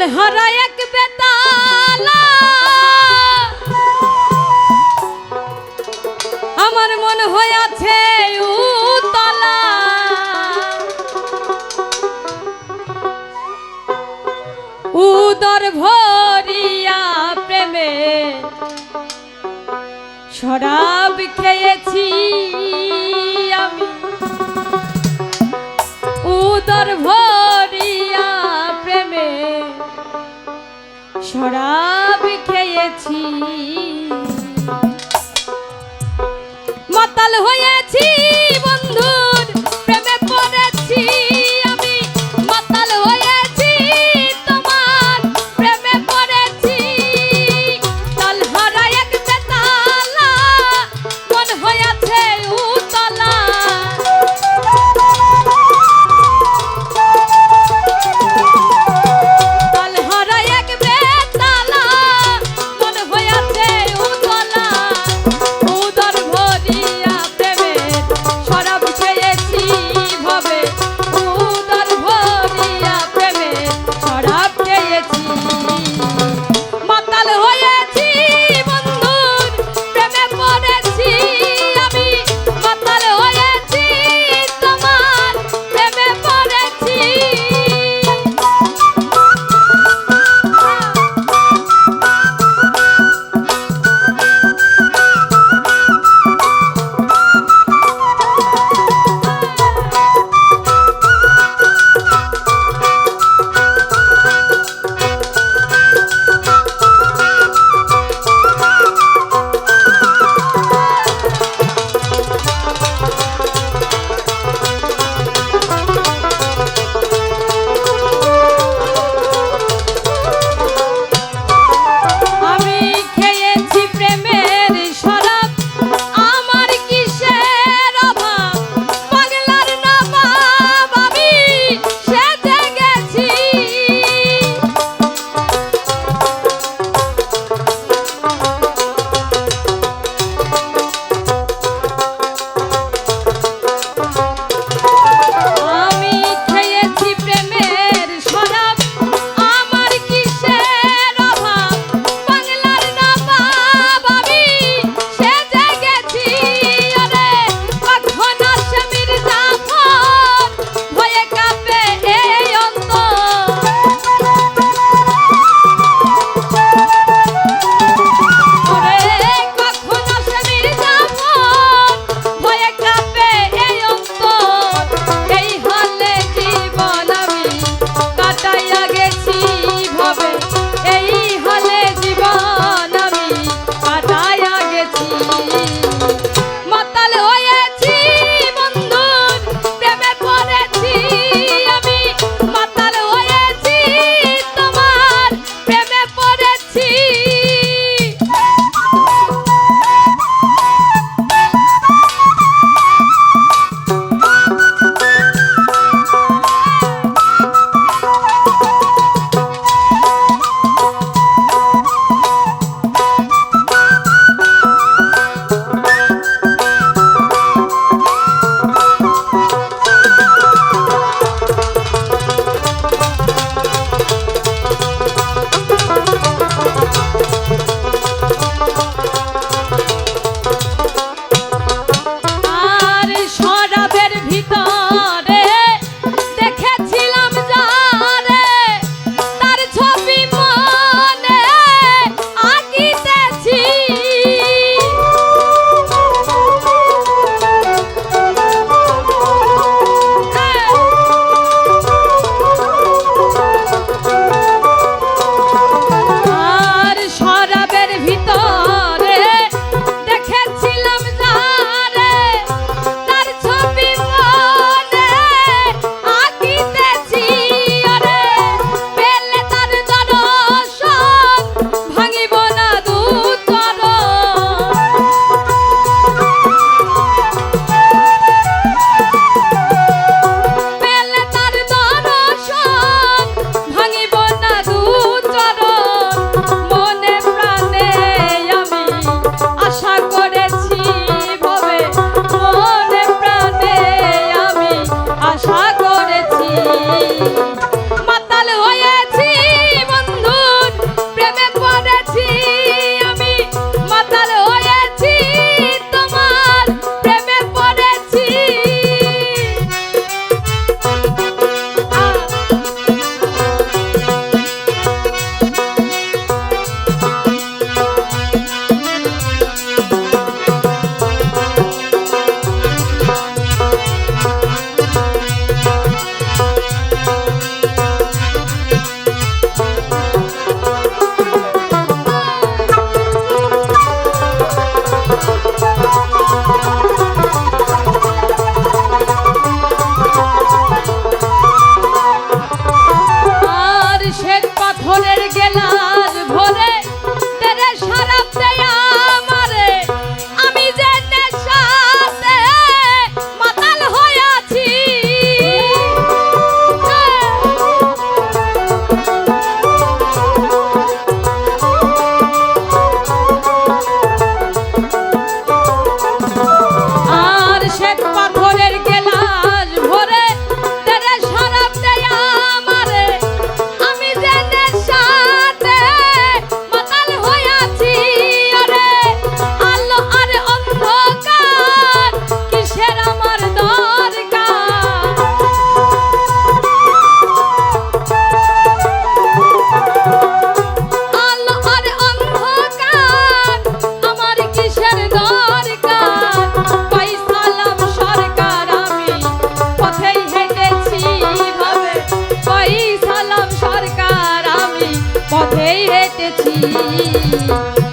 পাগল হরা এক বেতালা। আমার মন হয়েছে উতলা। উদর ভরিয়া প্রেমে শরাব খেয়েছি আমি। উদর ভর শরাব খেয়েছি। Thank you. Música Música